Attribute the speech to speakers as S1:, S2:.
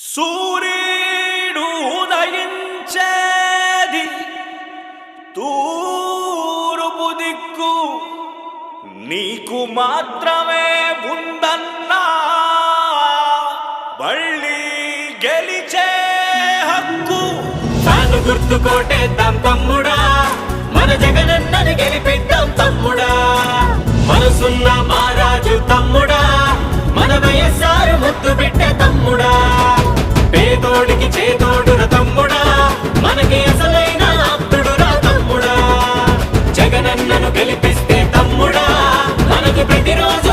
S1: సూర్యుడు ఉదయించేది తూరుపు దిక్కు నీకు మాత్రమే ఉందన్నా. మళ్ళీ గెలిచే హక్కు
S2: తాను గుర్తు కోటేద్దాం తమ్ముడా. మన జగనన్నని గెలిపిద్దాం తమ్ముడా. మనసున్న మారాజు తమ్ముడా. మన పేదోడికి చేతోడుర తమ్ముడా. మనకి అసలైన ఆప్తుడురా తమ్ముడా. జగనన్నను గెలిపిస్తే తమ్ముడా. మనకు ప్రతిరోజు